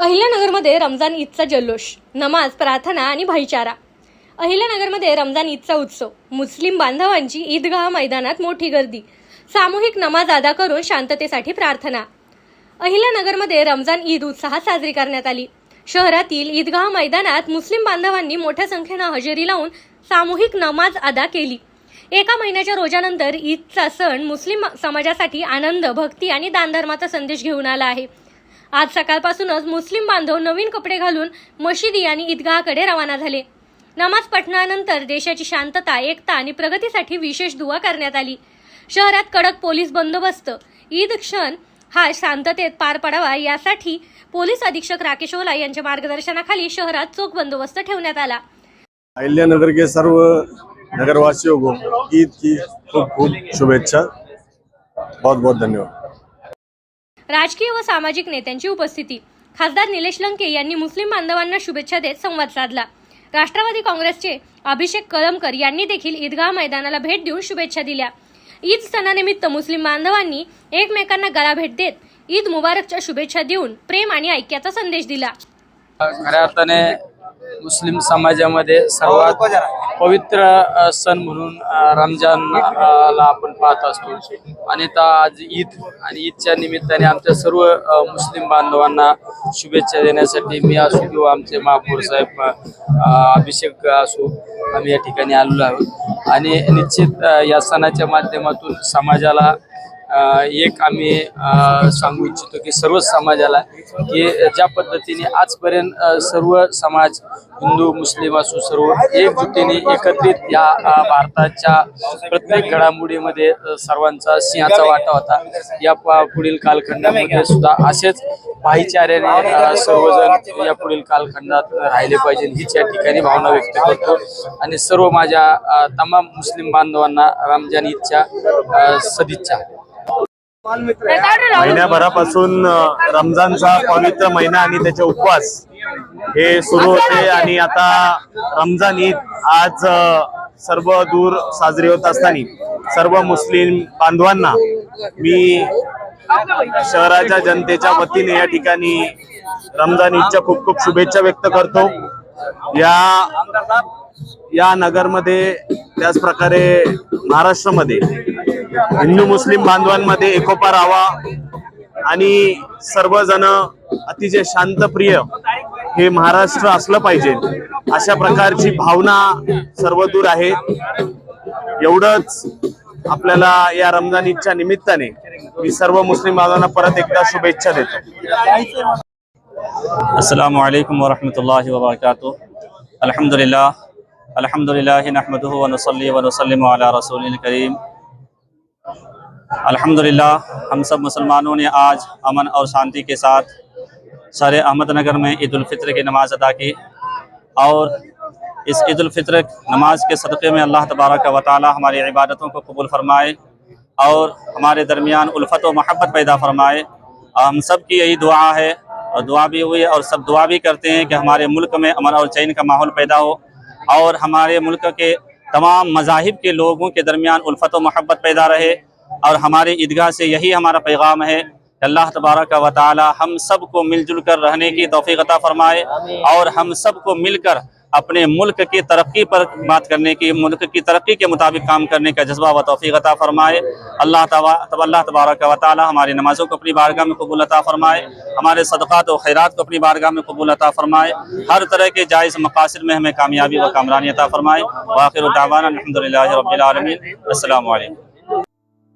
अहिल्यानगरमध्ये रमजान ईदचा जल्लोष नमाज प्रार्थना आणि भाईचारा. अहिल्यानगरमध्ये रमजान ईदचा उत्सव मुस्लिम बांधवांची ईदगाह मैदानात मोठी गर्दी सामूहिक नमाज अदा करून शांततेसाठी प्रार्थना. अहिल्यानगरमध्ये रमजान ईद उत्साहात साजरी करण्यात आली. शहरातील ईदगाह मैदानात मुस्लिम बांधवांनी मोठ्या संख्येनं हजेरी लावून सामूहिक नमाज अदा केली. एका महिन्याच्या रोजानंतर ईदचा सण मुस्लिम समाजासाठी आनंद भक्ती आणि दानधर्माचा संदेश घेऊन आला आहे. आज सकाळपासूनच मुस्लिम बांधव नवीन कपडे घालून मशिदी आणि ईदगाहकडे रवाना झाले. नमाज पठणानंतर देशाची शांतता एकता आणि प्रगतीसाठी विशेष दुवा करण्यात आली. शहरात कडक पोलीस बंदोबस्त ईद क्षण हा शांततेत पार पडावा यासाठी पोलीस अधीक्षक राकेश ओला यांच्या मार्गदर्शनाखाली शहरात चोख बंदोबस्त ठेवण्यात आला. अहिल्यानगर के सर्व नगरवासियों को ईद की खूब खूब शुभेच्छा. बहुत बहुत धन्यवाद. राजकीय व सामाजिक नेत्यांची उपस्थिती. खासदार निलेश लंके यांनी मुस्लिम बांधवांना शुभेच्छा देत संवाद साधला. राष्ट्रवादी काँग्रेसचे अभिषेक कलमकर यांनी देखील ईदगाह मैदानाला भेट देऊन शुभेच्छा दिल्या. ईद सणानिमित्त मुस्लिम बांधवांनी एकमेकांना गळा भेट देत ईद मुबारकच्या शुभेच्छा देऊन प्रेम आणि ऐक्याचा संदेश दिला. खऱ्या अर्थाने मुस्लिम समाजामध्ये सर्वात पवित्र सण म्हणून रमजान ला आपण पाहत असतो. आणि आता आज ईद आणि ईदच्या निमित्ताने आमच्या सर्व मुस्लिम बांधवांना शुभेच्छा देण्यासाठी मी असो किंवा आमचे महापौर साहेब अभिषेक असो आम्ही या ठिकाणी आलेलो आहोत. आणि निश्चित या सणाच्या माध्यमातून समाजाला एक आम्ही अ, सांगू इच्छितो की सर्व समाजाला की ज्या पद्धतीने आजपर्यंत सर्व समाज हिंदू मुस्लिम असो सर्व एकजुटीने एकत्रित या भारताच्या प्रत्येक घडामोडीमध्ये सर्वांचा सिंहाचा वाटा होता. या पुढील कालखंडामध्ये सुद्धा असेच भाईचार्याने सर्वजण या पुढील कालखंडात राहिले पाहिजे हीच या ठिकाणी भावना व्यक्त करतो. आणि सर्व माझ्या तमाम मुस्लिम बांधवांना रमजान ईदच्या सदिच्छा. महिन्याभरापासून रमजानचा पवित्र महिना आणि त्याचे उपवास हे सुरू होते आणि आता रमजान ईद आज सर्व दूर साजरी होत असताना सर्व मुस्लिम बांधवांना मी शहराच्या जनतेच्या वतीने या ठिकाणी रमजान ईदच्या खूप खूप शुभेच्छा व्यक्त करतो. या या नगरमध्ये त्याच प्रकारे महाराष्ट्रामध्ये हिंदू मुस्लिम बांधवांमध्ये एकोपा राहावा आणि सर्वजण अतिशय शांतप्रिय हे महाराष्ट्र असलं पाहिजे अशा प्रकारची भावना सर्वदूर आहे. एवढंच आपल्याला या रमजान ईदच्या निमित्ताने मी सर्व मुस्लिम बांधवांना परत एकदा शुभेच्छा देतो. السلام عليكم ورحمة الله وبركاته الحمد لله الحمد لله نحمده ونصلي नुसल्लिमु على रसूलिल करीम। الحمدللہ، ہم سب مسلمانوں نے آج امن اور شانتی کے ساتھ سارے احمد نگر میں عید الفطر کی نماز ادا کی اور اس عید الفطر نماز کے صدقے میں اللہ تبارک و تعالی ہماری عبادتوں کو قبول فرمائے اور ہمارے درمیان الفت و محبت پیدا فرمائے۔ ہم سب کی یہی دعا ہے اور دعا بھی ہوئی اور سب دعا بھی کرتے ہیں کہ ہمارے ملک میں امن اور چین کا ماحول پیدا ہو اور ہمارے ملک کے تمام مذاہب کے لوگوں کے درمیان الفت و محبت پیدا رہے۔ اور ہمارے عیدگاہ سے یہی ہمارا پیغام ہے اللہ تبارک و تعالی ہم سب کو مل جل کر رہنے کی توفیق عطا فرمائے اور ہم سب کو مل کر اپنے ملک کی ترقی پر بات کرنے کی، ملک کی ترقی کے مطابق کام کرنے کا جذبہ و توفیق عطا فرمائے۔ اللہ تب اللہ تبارک و تعالی ہماری نمازوں کو اپنی بارگاہ میں قبول عطا فرمائے۔ ہمارے صدقات و خیرات کو اپنی بارگاہ میں قبول عطا فرمائے۔ ہر طرح کے جائز مقاصد میں ہمیں کامیابی و کامرانی عطا فرمائے۔ واخر العوان الحمد للہ رب العالمین۔ السلام علیکم۔